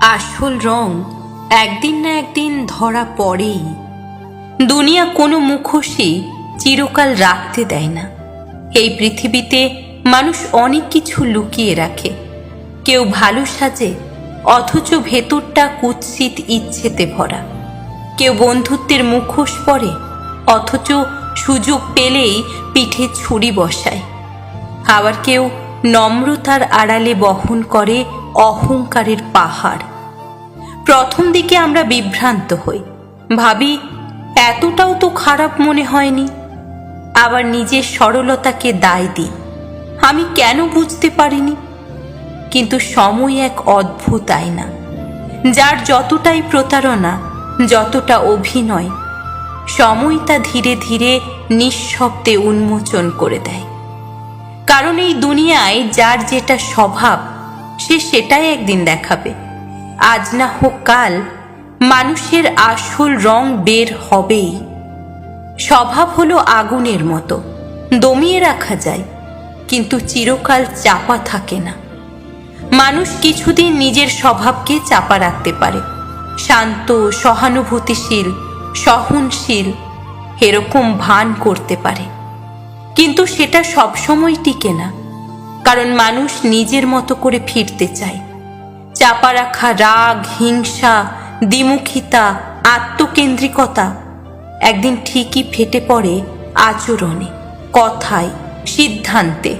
আসল রং একদিন না একদিন ধরা পড়েই। দুনিয়া কোনো মুখোশই চিরকাল রাখতে দেয় না। এই পৃথিবীতে মানুষ অনেক কিছু লুকিয়ে রাখে। কেউ ভালো সাজে, অথচ ভেতরটা কুৎসিত ইচ্ছেতে ভরা। কেউ বন্ধুত্বের মুখোশ পরে, অথচ সুযোগ পেলেই পিঠে ছুরি বসায়। আবার কেউ নম্রতার আড়ালে বহন করে অহংকারের পাহাড়। প্রথম দিকে আমরা বিভ্রান্ত হই। ভাবি, এতটাও তো খারাপ মনে হয়নি। আবার নিজের সরলতাকে দায় দিই। আমি কেন বুঝতে পারিনি? কিন্তু সময় এক অদ্ভুত আয়না, যার যতটাই প্রতারণা, যতটা অভিনয়, সময় তা ধীরে ধীরে নিঃশব্দে উন্মোচন করে দেয়। কারণ এই দুনিয়ায় যার যেটা স্বভাব সে সেটাই একদিন দেখাবে। আজ না হোক কাল মানুষের আসল রং বের হবেই। স্বভাব হলো আগুনের মতো, দমিয়ে রাখা যায়, কিন্তু চিরকাল চাপা থাকে না। মানুষ কিছুদিন নিজের স্বভাবকে চাপা রাখতে পারে। শান্ত, সহানুভূতিশীল, সহনশীল, এরকম ভান করতে পারে। কিন্তু সেটা সবসময় টিকে না। কারণ মানুষ নিজের মতো করে ফিরতে চায়। চাপা রাখা রাগ, হিংসা, দ্বিমুখিতা, আত্মকেন্দ্রিকতা একদিন ঠিকই ফেটে পড়ে আচরণে, কথায়, সিদ্ধান্তে।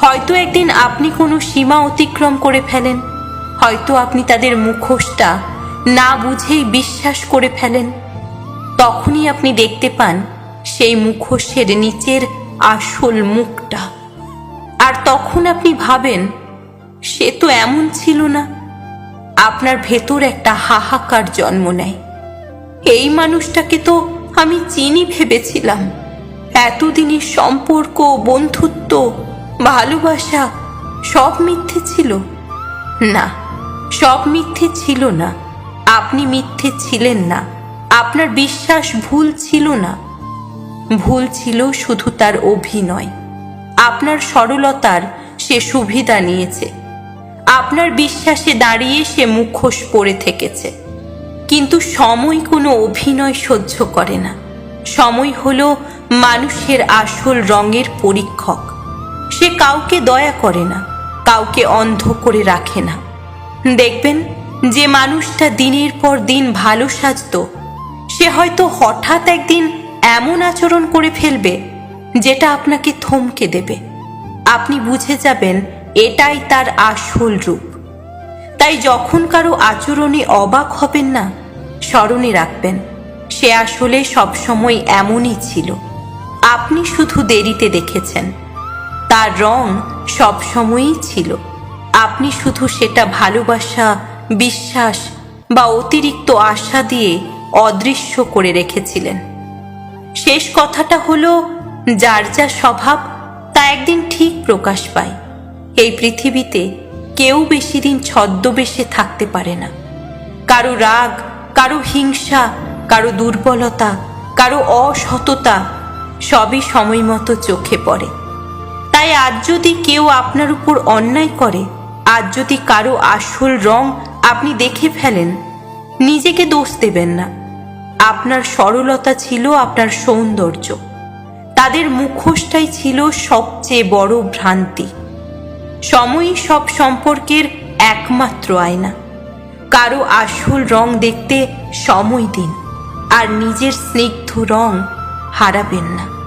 হয়তো একদিন আপনি কোনো সীমা অতিক্রম করে ফেলেন। হয়তো আপনি তাদের মুখোশটা না বুঝেই বিশ্বাস করে ফেলেন। তখনই আপনি দেখতে পান সেই মুখোশের নিচের আসল মুখটা। আর তখন আপনি ভাবেন, সে তো এমন ছিল না। আপনার ভেতর একটা হাহাকার জন্ম নেয়। এই মানুষটাকে তো আমি চিনি ভেবেছিলাম। এতদিনের সম্পর্ক, বন্ধুত্ব, ভালোবাসা, সব মিথ্যে ছিল। না, সব মিথ্যে ছিল না। আপনি মিথ্যে ছিলেন না। আপনার বিশ্বাস ভুল ছিল না। ভুল ছিল শুধু তার অভিনয়। আপনার সরলতার সে সুবিধা নিয়েছে। আপনার বিশ্বাসে দাঁড়িয়ে সে মুখোশ পড়ে থেকেছে। কিন্তু সময় কোনো অভিনয় সহ্য করে না। সময় হলো মানুষের আসল রঙের পরীক্ষক। সে কাউকে দয়া করে না, কাউকে অন্ধ করে রাখে না। দেখবেন, যে মানুষটা দিনের পর দিন ভালো সাজতো, সে হয়তো হঠাৎ একদিন এমন আচরণ করে ফেলবে যেটা আপনাকে থমকে দেবে। আপনি বুঝে যাবেন, এটাই তার আসল রূপ। তাই যখন কারও আচরণে অবাক হবেন না, স্মরণে রাখবেন, সে আসলে সবসময় এমনই ছিল। আপনি শুধু দেরিতে দেখেছেন। তার রং সবসময়ই ছিল। আপনি শুধু সেটা ভালোবাসা, বিশ্বাস বা অতিরিক্ত আশা দিয়ে অদৃশ্য করে রেখেছিলেন। শেষ কথাটা হলো যার যা স্বভাব, তা একদিন ঠিক প্রকাশ পায়। এই পৃথিবীতে কেউ বেশি দিন ছদ্মবেশে থাকতে পারে না। কারও রাগ, কারও হিংসা, কারও দুর্বলতা, কারও অসততা সবই সময় মতো চোখে পড়ে। তাই আজ যদি কেউ আপনার উপর অন্যায় করে, আজ যদি কারও আসল রং আপনি দেখে ফেলেন, নিজেকে দোষ দেবেন না। আপনার সরলতা ছিল আপনার সৌন্দর্য। তাদের মুখোশটাই ছিল সবচেয়ে বড় ভ্রান্তি। সময়ই সব সম্পর্কের একমাত্র আয়না। কারও আসল রং দেখতে সময় দিন, আর নিজের স্নিগ্ধ রং হারাবেন না।